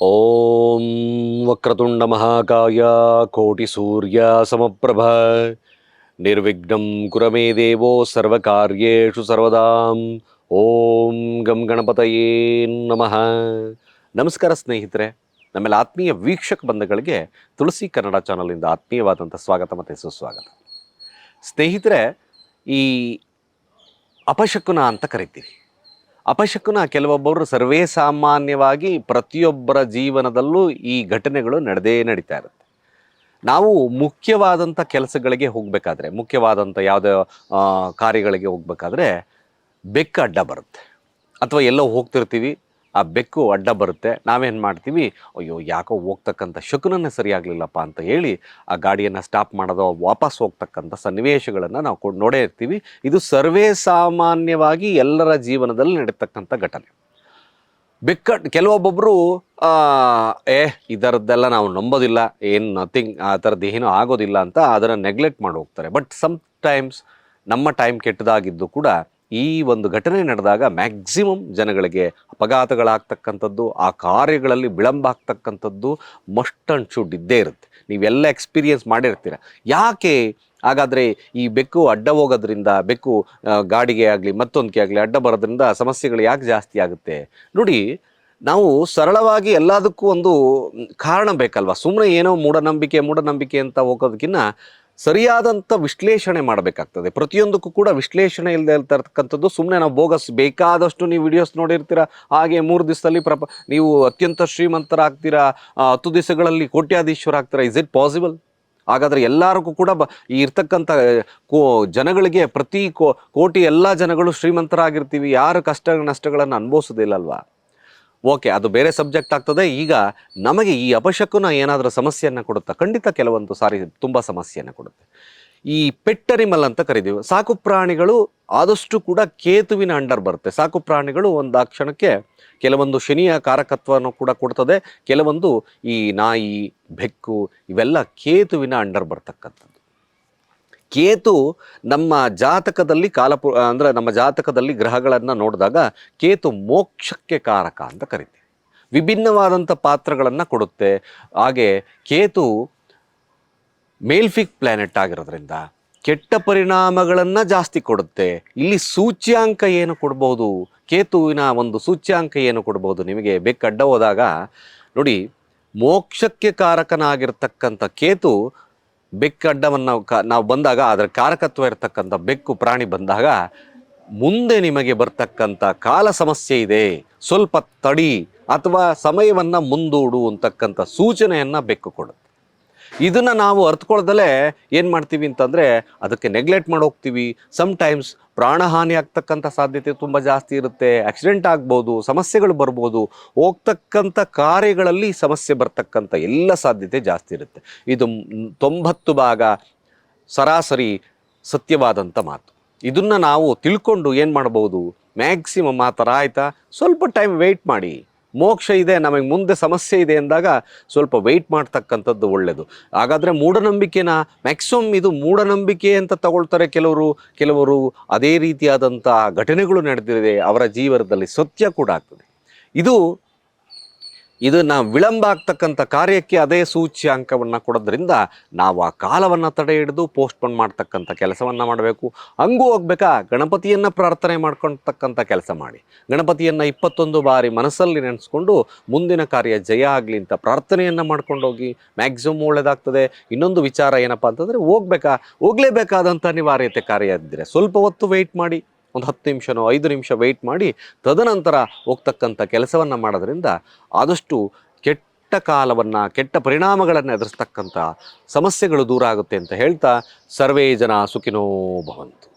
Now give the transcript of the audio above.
ಓಂ ವಕ್ರತುಂಡ ಮಹಾಕಾಯ ಕೋಟಿ ಸೂರ್ಯ ಸಮಪ್ರಭ. ನಿರ್ವಿಘ್ನಂ ಕುರಮೇ ದೇವೋ ಸರ್ವಕಾರ್ಯೇಷು ಸರ್ವದಾಂ. ಓಂ ಗಂ ಗಣಪತಯೇ ನಮಃ. ನಮಸ್ಕಾರ ಸ್ನೇಹಿತರೆ, ನಮ್ಮೆಲ್ಲ ಆತ್ಮೀಯ ವೀಕ್ಷಕ ಬಂಧುಗಳಿಗೆ ತುಳಸಿ ಕನ್ನಡ ಚಾನಲಿಂದ ಆತ್ಮೀಯವಾದಂಥ ಸ್ವಾಗತ ಮತ್ತು ಸುಸ್ವಾಗತ. ಸ್ನೇಹಿತರೆ, ಈ ಅಪಶಕುನ ಅಂತ ಕರಿತೀವಿ. ಅಪಶಕುನ ಕೆಲವೊಬ್ಬರು ಸರ್ವೇ ಸಾಮಾನ್ಯವಾಗಿ ಪ್ರತಿಯೊಬ್ಬರ ಜೀವನದಲ್ಲೂ ಈ ಘಟನೆಗಳು ನಡೆದೇ ನಡೀತಾ ಇರುತ್ತೆ. ನಾವು ಮುಖ್ಯವಾದಂಥ ಕೆಲಸಗಳಿಗೆ ಹೋಗಬೇಕಾದ್ರೆ, ಮುಖ್ಯವಾದಂಥ ಯಾವುದೇ ಕಾರ್ಯಗಳಿಗೆ ಹೋಗಬೇಕಾದ್ರೆ ಬೆಕ್ಕು ಅಡ್ಡ ಬರುತ್ತೆ. ಅಥವಾ ಎಲ್ಲೋ ಹೋಗ್ತಿರ್ತೀವಿ ಆ ಬೆಕ್ಕು ಅಡ್ಡ ಬರುತ್ತೆ. ನಾವೇನು ಮಾಡ್ತೀವಿ, ಅಯ್ಯೋ, ಯಾಕೋ ಹೋಗ್ತಕ್ಕಂಥ ಶಕುನನ್ನು ಸರಿಯಾಗಲಿಲ್ಲಪ್ಪ ಅಂತ ಹೇಳಿ ಆ ಗಾಡಿಯನ್ನು ಸ್ಟಾಪ್ ಮಾಡೋದು, ವಾಪಸ್ ಹೋಗ್ತಕ್ಕಂಥ ಸನ್ನಿವೇಶಗಳನ್ನು ನಾವು ಕೊಡ್- ನೋಡೇ ಇರ್ತೀವಿ. ಇದು ಸರ್ವೇ ಸಾಮಾನ್ಯವಾಗಿ ಎಲ್ಲರ ಜೀವನದಲ್ಲಿ ನಡೀತಕ್ಕಂಥ ಘಟನೆ. ಬೆಕ್ಕ ಕೆಲವೊಬ್ಬೊಬ್ಬರು ಏ, ಇದರದ್ದೆಲ್ಲ ನಾವು ನಂಬೋದಿಲ್ಲ, ಏನು ನಥಿಂಗ್ ಆ ಥರದ್ದು ಏನೂ ಆಗೋದಿಲ್ಲ ಅಂತ ಅದನ್ನು ನೆಗ್ಲೆಕ್ಟ್ ಮಾಡಿ ಹೋಗ್ತಾರೆ ಬಟ್ ಸಮ್ ಟೈಮ್ಸ್ ನಮ್ಮ ಟೈಮ್ ಕೆಟ್ಟದಾಗಿದ್ದು ಕೂಡ ಈ ಒಂದು ಘಟನೆ ನಡೆದಾಗ ಮ್ಯಾಕ್ಸಿಮಮ್ ಜನಗಳಿಗೆ ಅಪಘಾತಗಳಾಗ್ತಕ್ಕಂಥದ್ದು, ಆ ಕಾರ್ಯಗಳಲ್ಲಿ ವಿಳಂಬ ಆಗ್ತಕ್ಕಂಥದ್ದು ಮಸ್ಟ್ ಅಂಡ್ ಶುಡ್ ಇದ್ದೇ ಇರುತ್ತೆ. ನೀವೆಲ್ಲ ಎಕ್ಸ್ಪೀರಿಯನ್ಸ್ ಮಾಡಿರ್ತೀರ. ಯಾಕೆ? ಹಾಗಾದರೆ ಈ ಬೆಕ್ಕು ಅಡ್ಡ ಹೋಗೋದ್ರಿಂದ, ಬೆಕ್ಕು ಗಾಡಿಗೆ ಆಗಲಿ ಮತ್ತೊಂದಕ್ಕೆ ಆಗಲಿ ಅಡ್ಡ ಬರೋದ್ರಿಂದ ಸಮಸ್ಯೆಗಳು ಯಾಕೆ ಜಾಸ್ತಿ ಆಗುತ್ತೆ? ನೋಡಿ, ನಾವು ಸರಳವಾಗಿ ಎಲ್ಲದಕ್ಕೂ ಒಂದು ಕಾರಣ ಬೇಕಲ್ವ? ಸುಮ್ಮನೆ ಏನೋ ಮೂಢನಂಬಿಕೆ ಮೂಢನಂಬಿಕೆ ಅಂತ ಹೋಗೋದಕ್ಕಿಂತ ಸರಿಯಾದಂಥ ವಿಶ್ಲೇಷಣೆ ಮಾಡಬೇಕಾಗ್ತದೆ. ಪ್ರತಿಯೊಂದಕ್ಕೂ ಕೂಡ ವಿಶ್ಲೇಷಣೆ ಇಲ್ಲದೆ ಇರ್ತಕ್ಕಂಥದ್ದು ಸುಮ್ಮನೆ ನಾವು ಬೋಗಸ್ ಬೇಕಾದಷ್ಟು ನೀವು ವಿಡಿಯೋಸ್ ನೋಡಿರ್ತೀರ, ಹಾಗೆ ಮೂರು ದಿವಸದಲ್ಲಿ ಪ್ರಪ, ನೀವು ಅತ್ಯಂತ ಶ್ರೀಮಂತರಾಗ್ತೀರಾ ಹತ್ತು ದಿವಸಗಳಲ್ಲಿ ಕೋಟ್ಯಾಧೀಶ್ವರ ಆಗ್ತೀರಾ ಇಸ್ ಇಟ್ ಪಾಸಿಬಲ್ ಹಾಗಾದರೆ ಎಲ್ಲರಿಗೂ ಕೂಡ ಬ, ಈ ಇರ್ತಕ್ಕಂಥ ಕೋ, ಜನಗಳಿಗೆ ಪ್ರತಿ ಕೋಟಿ ಎಲ್ಲ ಜನಗಳು ಶ್ರೀಮಂತರಾಗಿರ್ತೀವಿ, ಯಾರು ಕಷ್ಟ ನಷ್ಟಗಳನ್ನು ಅನುಭವಿಸೋದಿಲ್ಲ ಅಲ್ವಾ? ಓಕೆ ಅದು ಬೇರೆ ಸಬ್ಜೆಕ್ಟ್ ಆಗ್ತದೆ. ಈಗ ನಮಗೆ ಈ ಅಪಶಕುನ ಏನಾದರೂ ಸಮಸ್ಯೆಯನ್ನು ಕೊಡುತ್ತಾ? ಖಂಡಿತ ಕೆಲವೊಂದು ಸಾರಿ ತುಂಬ ಸಮಸ್ಯೆಯನ್ನು ಕೊಡುತ್ತೆ. ಈ ಪೆಟ್ಟರಿಮಲ್ ಅಂತ ಕರಿತೀವಿ. ಸಾಕು ಪ್ರಾಣಿಗಳು ಆದಷ್ಟು ಕೂಡ ಕೇತುವಿನ ಅಂಡರ್ ಬರುತ್ತೆ. ಸಾಕು ಪ್ರಾಣಿಗಳು ಒಂದು ಆ ಕ್ಷಣಕ್ಕೆ ಕೆಲವೊಂದು ಶನಿಯ ಕಾರಕತ್ವವನ್ನು ಕೂಡ ಕೊಡ್ತದೆ. ಕೆಲವೊಂದು ಈ ನಾಯಿ, ಬೆಕ್ಕು ಇವೆಲ್ಲ ಕೇತುವಿನ ಅಂಡರ್ ಬರ್ತಕ್ಕಂಥದ್ದು. ಕೇತು ನಮ್ಮ ಜಾತಕದಲ್ಲಿ ಕಾಲಪು ಅಂದರೆ ನಮ್ಮ ಜಾತಕದಲ್ಲಿ ಗ್ರಹಗಳನ್ನು ನೋಡಿದಾಗ ಕೇತು ಮೋಕ್ಷಕ್ಕೆ ಕಾರಕ ಅಂತ ಕರಿತೀವಿ. ವಿಭಿನ್ನವಾದಂಥ ಪಾತ್ರಗಳನ್ನು ಕೊಡುತ್ತೆ. ಹಾಗೆ ಕೇತು ಮೇಲ್ಫಿಕ್ ಪ್ಲಾನೆಟ್ ಆಗಿರೋದ್ರಿಂದ ಕೆಟ್ಟ ಪರಿಣಾಮಗಳನ್ನು ಜಾಸ್ತಿ ಕೊಡುತ್ತೆ. ಇಲ್ಲಿ ಸೂಚ್ಯಾಂಕ ಏನು ಕೊಡ್ಬೋದು? ಕೇತುವಿನ ಒಂದು ಸೂಚ್ಯಾಂಕ ಏನು ಕೊಡ್ಬೋದು? ನಿಮಗೆ ಬೆಕ್ಕಡ್ಡ ಹೋದಾಗ ನೋಡಿ, ಮೋಕ್ಷಕ್ಕೆ ಕಾರಕನಾಗಿರ್ತಕ್ಕಂಥ ಕೇತು ಬೆಕ್ಕಡ್ಡವನ್ನು ಕ, ನಾವು ಬಂದಾಗ ಅದರ ಕಾರಕತ್ವ ಇರತಕ್ಕಂಥ ಬೆಕ್ಕು ಪ್ರಾಣಿ ಬಂದಾಗ ಮುಂದೆ ನಿಮಗೆ ಬರ್ತಕ್ಕಂಥ ಕಾಲ ಸಮಸ್ಯೆ ಇದೆ. ಸ್ವಲ್ಪ ತಡಿ ಅಥವಾ ಸಮಯವನ್ನು ಮುಂದೂಡು ಅಂತಕ್ಕಂಥ ಸೂಚನೆಯನ್ನು ಬೆಕ್ಕು ಕೊಡುತ್ತೆ. ಇದನ್ನ ನಾವು ಅರ್ಥಕೊಳ್ದಲೇ ಏನು ಮಾಡ್ತೀವಿ ಅಂತಂದರೆ ಅದಕ್ಕೆ ನೆಗ್ಲೆಕ್ಟ್ ಮಾಡಿ ಹೋಗ್ತೀವಿ. ಟೈಮ್ಸ್ ಪ್ರಾಣಹಾನಿ ಆಗ್ತಕ್ಕಂಥ ಸಾಧ್ಯತೆ ತುಂಬ ಜಾಸ್ತಿ ಇರುತ್ತೆ. ಆಕ್ಸಿಡೆಂಟ್ ಆಗ್ಬೋದು, ಸಮಸ್ಯೆಗಳು ಬರ್ಬೋದು. ಹೋಗ್ತಕ್ಕಂಥ ಕಾರ್ಯಗಳಲ್ಲಿ ಸಮಸ್ಯೆ ಬರ್ತಕ್ಕಂಥ ಎಲ್ಲ ಸಾಧ್ಯತೆ ಜಾಸ್ತಿ ಇರುತ್ತೆ. ಇದು ತೊಂಬತ್ತು ಭಾಗ ಸರಾಸರಿ ಸತ್ಯವಾದಂಥ ಮಾತು. ಇದನ್ನು ನಾವು ತಿಳ್ಕೊಂಡು ಏನು ಮಾಡ್ಬೋದು? ಮ್ಯಾಕ್ಸಿಮಮ್ ಆ ಥರ ಆಯಿತಾ? ಸ್ವಲ್ಪ ಟೈಮ್ ವೆಯ್ಟ್ ಮಾಡಿ. ಮೋಕ್ಷ ಇದೆ, ನಮಗೆ ಮುಂದೆ ಸಮಸ್ಯೆ ಇದೆ ಅಂದಾಗ ಸ್ವಲ್ಪ ವೆಯ್ಟ್ ಮಾಡ್ತಕ್ಕಂಥದ್ದು ಒಳ್ಳೆಯದು ಹಾಗಾದರೆ ಮೂಢನಂಬಿಕೆನ ಮ್ಯಾಕ್ಸಿಮಮ್ ಇದು ಮೂಢನಂಬಿಕೆ ಅಂತ ತಗೊಳ್ತಾರೆ ಕೆಲವರು ಕೆಲವರು ಅದೇ ರೀತಿಯಾದಂಥ ಘಟನೆಗಳು ನಡೆದಿದೆ, ಅವರ ಜೀವನದಲ್ಲಿ ಸತ್ಯ ಕೂಡ ಆಗ್ತದೆ. ಇದು ಇದನ್ನ ವಿಳಂಬ ಆಗ್ತಕ್ಕಂಥ ಕಾರ್ಯಕ್ಕೆ ಅದೇ ಸೂಚ್ಯಾಂಕವನ್ನು ಕೊಡೋದ್ರಿಂದ ನಾವು ಆ ಕಾಲವನ್ನು ತಡೆ ಹಿಡಿದು ಪೋಸ್ಟ್ಪೋನ್ ಮಾಡ್ತಕ್ಕಂಥ ಕೆಲಸವನ್ನು ಮಾಡಬೇಕು. ಹಂಗೂ ಹೋಗ್ಬೇಕಾ? ಗಣಪತಿಯನ್ನು ಪ್ರಾರ್ಥನೆ ಮಾಡ್ಕೊಳ್ತಕ್ಕಂಥ ಕೆಲಸ ಮಾಡಿ. ಗಣಪತಿಯನ್ನು ಇಪ್ಪತ್ತೊಂದು ಬಾರಿ ಮನಸ್ಸಲ್ಲಿ ನೆನೆಸ್ಕೊಂಡು ಮುಂದಿನ ಕಾರ್ಯ ಜಯ ಆಗಲಿ ಅಂತ ಪ್ರಾರ್ಥನೆಯನ್ನು ಮಾಡ್ಕೊಂಡೋಗಿ ಮ್ಯಾಕ್ಸಿಮಮ್ ಒಳ್ಳೆಯದಾಗ್ತದೆ ಇನ್ನೊಂದು ವಿಚಾರ ಏನಪ್ಪ ಅಂತಂದರೆ ಹೋಗ್ಬೇಕಾ? ಹೋಗಲೇಬೇಕಾದಂಥ ಅನಿವಾರ್ಯತೆ ಕಾರ್ಯ ಇದ್ದರೆ ಸ್ವಲ್ಪ ಹೊತ್ತು ವೆಯ್ಟ್ ಮಾಡಿ. ಒಂದು ಹತ್ತು ನಿಮಿಷನೋ ಐದು ನಿಮಿಷ ವೆಯ್ಟ್ ಮಾಡಿ ತದನಂತರ ಹೋಗ್ತಕ್ಕಂಥ ಕೆಲಸವನ್ನು ಮಾಡೋದ್ರಿಂದ ಆದಷ್ಟು ಕೆಟ್ಟ ಕಾಲವನ್ನು, ಕೆಟ್ಟ ಪರಿಣಾಮಗಳನ್ನು ಎದುರಿಸ್ತಕ್ಕಂಥ ಸಮಸ್ಯೆಗಳು ದೂರ ಆಗುತ್ತೆ ಅಂತ ಹೇಳ್ತಾ ಸರ್ವೇ ಜನ ಸುಖಿನೋ ಭವಂತು.